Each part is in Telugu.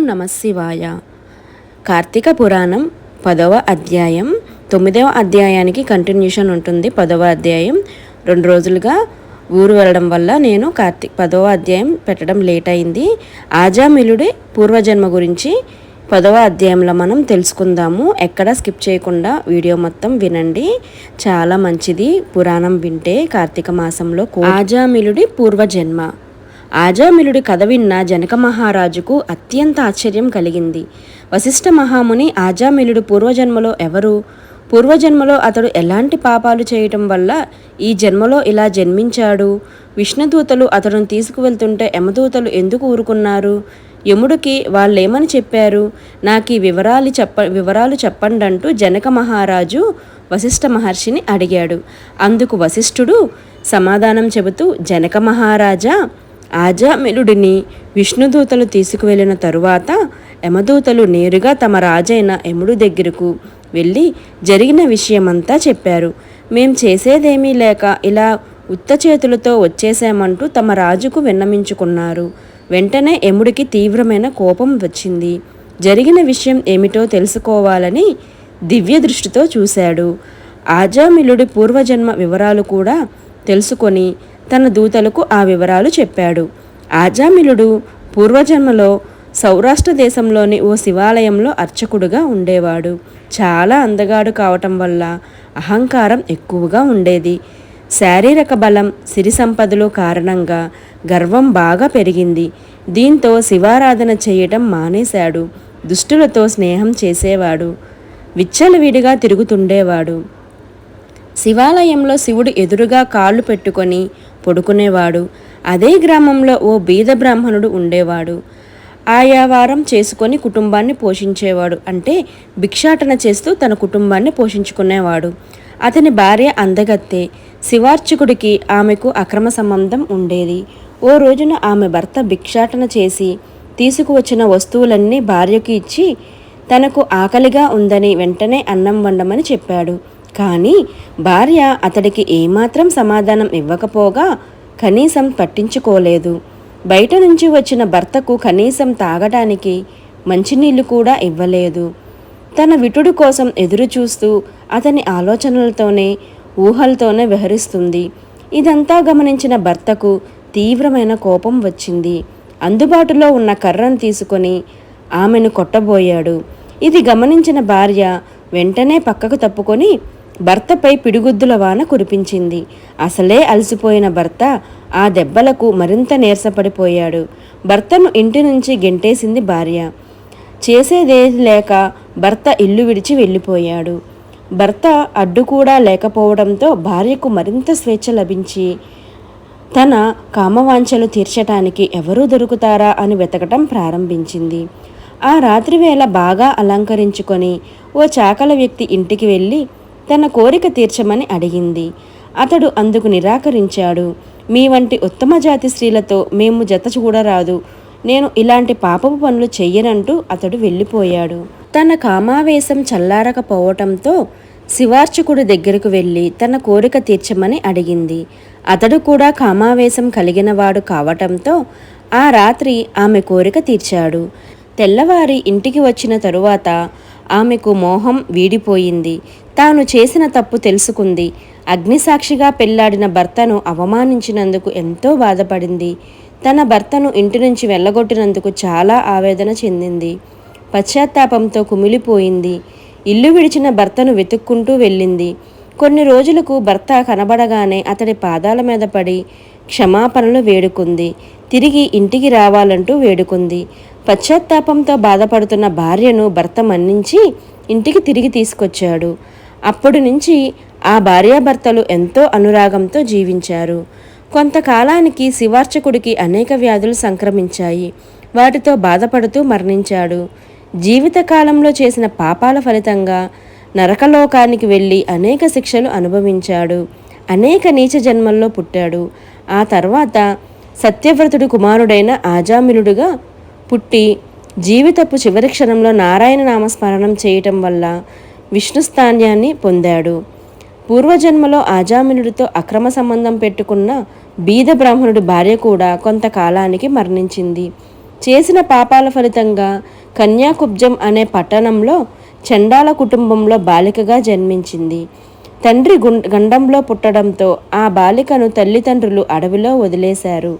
ఓం కార్తీక పురాణం పదవ అధ్యాయం. తొమ్మిదవ అధ్యాయానికి కంటిన్యూషన్ ఉంటుంది. పదవ అధ్యాయం. రెండు రోజులుగా ఊరు వెళ్ళడం వల్ల నేను కార్తీక్ పదవ అధ్యాయం పెట్టడం లేట్ అయింది. ఆజామిలుడి పూర్వజన్మ గురించి పదవ అధ్యాయంలో మనం తెలుసుకుందాము. ఎక్కడ స్కిప్ చేయకుండా వీడియో మొత్తం వినండి. చాలా మంచిది. పురాణం వింటే కార్తీక మాసంలో ఆజామిలుడి పూర్వజన్మ. ఆజామిలుడి కథ విన్న జనక మహారాజుకు అత్యంత ఆశ్చర్యం కలిగింది. వశిష్ఠ మహాముని ఆజామిలుడు పూర్వజన్మలో ఎవరు? పూర్వజన్మలో అతడు ఎలాంటి పాపాలు చేయటం వల్ల ఈ జన్మలో ఇలా జన్మించాడు? విష్ణుదూతలు అతడును తీసుకువెళ్తుంటే యమదూతలు ఎందుకు ఊరుకున్నారు? యముడికి వాళ్ళేమని చెప్పారు? నాకు ఈ వివరాలు చెప్ప వివరాలు చెప్పండి అంటూ జనక మహారాజు వశిష్ఠ మహర్షిని అడిగాడు. అందుకు వశిష్ఠుడు సమాధానం చెబుతూ జనక మహారాజా ఆజామిలుడిని విష్ణుదూతలు తీసుకువెళ్ళిన తరువాత యమదూతలు నేరుగా తమ రాజైన యముడు దగ్గరకు వెళ్ళి జరిగిన విషయమంతా చెప్పారు. మేం చేసేదేమీ లేక ఇలా ఉత్త చేతులతో వచ్చేసామంటూ తమ రాజుకు విన్నమించుకున్నారు. వెంటనే యముడికి తీవ్రమైన కోపం వచ్చింది. జరిగిన విషయం ఏమిటో తెలుసుకోవాలని దివ్య దృష్టితో చూశాడు. ఆజామిలుడి పూర్వజన్మ వివరాలు కూడా తెలుసుకొని తన దూతలకు ఆ వివరాలు చెప్పాడు. ఆజామిలుడు పూర్వజన్మలో సౌరాష్ట్ర దేశంలోని ఓ శివాలయంలో అర్చకుడుగా ఉండేవాడు. చాలా అందగాడు కావటం వల్ల అహంకారం ఎక్కువగా ఉండేది. శారీరక బలం సిరి సంపదలు కారణంగా గర్వం బాగా పెరిగింది. దీంతో శివారాధన చేయటం మానేశాడు. దుష్టులతో స్నేహం చేసేవాడు. విచ్చలవిడిగా తిరుగుతుండేవాడు. శివాలయంలో శివుడు ఎదురుగా కాళ్ళు పెట్టుకొని పడుకునేవాడు. అదే గ్రామంలో ఓ బీద బ్రాహ్మణుడు ఉండేవాడు. ఆయా వారం చేసుకొని కుటుంబాన్ని పోషించేవాడు. అంటే భిక్షాటన చేస్తూ తన కుటుంబాన్ని పోషించుకునేవాడు. అతని భార్య అందగత్తే. శివార్చకుడికి ఆమెకు అక్రమ సంబంధం ఉండేది. ఓ రోజున ఆమె భర్త భిక్షాటన చేసి తీసుకువచ్చిన వస్తువులన్నీ భార్యకు ఇచ్చి తనకు ఆకలిగా ఉందని వెంటనే అన్నం వండమని చెప్పాడు. కానీ భార్య అతడికి ఏమాత్రం సమాధానం ఇవ్వకపోగా కనీసం పట్టించుకోలేదు. బయట నుంచి వచ్చిన భర్తకు కనీసం తాగడానికి మంచినీళ్ళు కూడా ఇవ్వలేదు. తన విటుడు కోసం ఎదురు చూస్తూ అతని ఆలోచనలతోనే ఊహలతోనే వ్యవహరిస్తుంది ఇదంతా గమనించిన భర్తకు తీవ్రమైన కోపం వచ్చింది. అందుబాటులో ఉన్న కర్రను తీసుకొని ఆమెను కొట్టబోయాడు. ఇది గమనించిన భార్య వెంటనే పక్కకు తప్పుకొని భర్తపై పిడిగుద్దుల వాన కురిపించింది. అసలే అలసిపోయిన భర్త ఆ దెబ్బలకు మరింత నీరసపడిపోయాడు. భర్తను ఇంటి నుంచి గెంటేసింది భార్య. చేసేదేది లేక భర్త ఇల్లు విడిచి వెళ్ళిపోయాడు. భర్త అడ్డు కూడా లేకపోవడంతో భార్యకు మరింత స్వేచ్ఛ లభించి తన కామవాంఛలు తీర్చటానికి ఎవరూ దొరుకుతారా అని వెతకటం ప్రారంభించింది. ఆ రాత్రివేళ బాగా అలంకరించుకొని ఓ చాకల వ్యక్తి ఇంటికి వెళ్ళి తన కోరిక తీర్చమని అడిగింది. అతడు అందుకు నిరాకరించాడు. మీ వంటి ఉత్తమ జాతి స్త్రీలతో మేము జత చూడరాదు. నేను ఇలాంటి పాపపు పనులు చెయ్యనంటూ అతడు వెళ్ళిపోయాడు. తన కామావేశం చల్లారకపోవటంతో శివార్చకుడి దగ్గరకు వెళ్ళి తన కోరిక తీర్చమని అడిగింది. అతడు కూడా కామావేశం కలిగినవాడు కావటంతో ఆ రాత్రి ఆమె కోరిక తీర్చాడు. తెల్లవారి ఇంటికి వచ్చిన తరువాత ఆమెకు మోహం వీడిపోయింది. తాను చేసిన తప్పు తెలుసుకుంది. అగ్నిసాక్షిగా పెళ్ళాడిన భర్తను అవమానించినందుకు ఎంతో బాధపడింది. తన భర్తను ఇంటి నుంచి వెళ్ళగొట్టినందుకు చాలా ఆవేదన చెందింది. పశ్చాత్తాపంతో కుమిలిపోయింది. ఇల్లు విడిచిన భర్తను వెతుక్కుంటూ వెళ్ళింది. కొన్ని రోజులకు భర్త కనబడగానే అతడి పాదాల మీద పడి క్షమాపణలు వేడుకుంది. తిరిగి ఇంటికి రావాలంటూ వేడుకుంది. పశ్చాత్తాపంతో బాధపడుతున్న భార్యను భర్త మన్నించి ఇంటికి తిరిగి తీసుకొచ్చాడు. అప్పటి నుంచి ఆ భార్యాభర్తలు ఎంతో అనురాగంతో జీవించారు. కొంతకాలానికి శివార్చకుడికి అనేక వ్యాధులు సంక్రమించాయి. వాటితో బాధపడుతూ మరణించాడు. జీవితకాలంలో చేసిన పాపాల ఫలితంగా నరకలోకానికి వెళ్ళి అనేక శిక్షలు అనుభవించాడు. అనేక నీచ జన్మల్లో పుట్టాడు. ఆ తర్వాత సత్యవ్రతుడి కుమారుడైన ఆజామిలుడుగా పుట్టి జీవితపు చివరి క్షణంలో నారాయణ నామస్మరణం చేయటం వల్ల విష్ణుస్థాన్యాన్ని పొందాడు. పూర్వజన్మలో ఆజామినుడితో అక్రమ సంబంధం పెట్టుకున్న బీద బ్రాహ్మణుడి భార్య కూడా కొంతకాలానికి మరణించింది. చేసిన పాపాల ఫలితంగా కన్యాకుబ్జం అనే పట్టణంలో చండాల కుటుంబంలో బాలికగా జన్మించింది. తండ్రి గుం- గండంలో పుట్టడంతో ఆ బాలికను తల్లిదండ్రులు అడవిలో వదిలేశారు.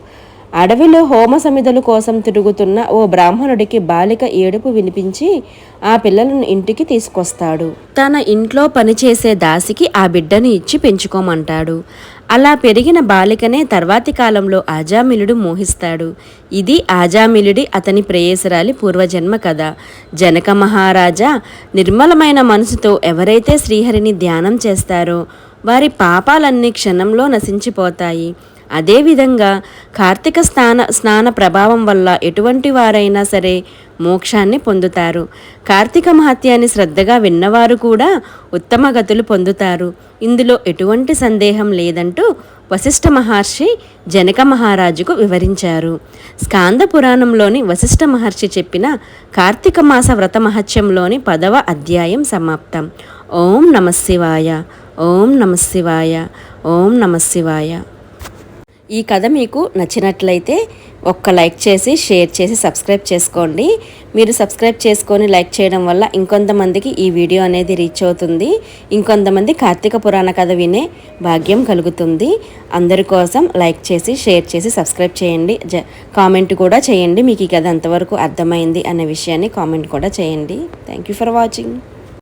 అడవిలో హోమ సమిధల కోసం తిరుగుతున్న ఓ బ్రాహ్మణుడికి బాలిక ఏడుపు వినిపించి ఆ పిల్లలను ఇంటికి తీసుకొస్తాడు. తన ఇంట్లో పనిచేసే దాసికి ఆ బిడ్డను ఇచ్చి పెంచుకోమంటాడు. అలా పెరిగిన బాలికనే తర్వాతి కాలంలో ఆజామిలుడు మోహిస్తాడు. ఇది ఆజామిలుడి అతని ప్రేయసరాలి పూర్వజన్మ కథ. జనక మహారాజా నిర్మలమైన మనసుతో ఎవరైతే శ్రీహరిని ధ్యానం చేస్తారో వారి పాపాలన్నీ క్షణంలో నశించిపోతాయి. అదేవిధంగా కార్తీక స్నాన స్నాన ప్రభావం వల్ల ఎటువంటి వారైనా సరే మోక్షాన్ని పొందుతారు. కార్తీక మహత్యాన్ని శ్రద్ధగా విన్నవారు కూడా ఉత్తమ గతులు పొందుతారు. ఇందులో ఎటువంటి సందేహం లేదంటూ వశిష్ఠ మహర్షి జనక మహారాజుకు వివరించారు. స్కాంద పురాణంలోని వశిష్ఠ మహర్షి చెప్పిన కార్తీక మాస వ్రత మహత్యంలోని పదవ అధ్యాయం సమాప్తం. ఓం నమశివాయ ఓం నమశివాయ ఓం నమశివాయ. ఈ కథ మీకు నచ్చినట్లయితే ఒక్క లైక్ చేసి షేర్ చేసి సబ్స్క్రైబ్ చేసుకోండి. మీరు సబ్స్క్రైబ్ చేసుకొని లైక్ చేయడం వల్ల ఇంకొంతమందికి ఈ వీడియో అనేది రీచ్ అవుతుంది. ఇంకొంతమంది కార్తీక పురాణ కథ వినే భాగ్యం కలుగుతుంది. అందరి కోసం లైక్ చేసి షేర్ చేసి సబ్స్క్రైబ్ చేయండి. జ కామెంట్ కూడా చేయండి. మీకు ఈ కథ అంతవరకు అర్థమైంది అనే విషయాన్ని కామెంట్ కూడా చేయండి. Thank you for watching.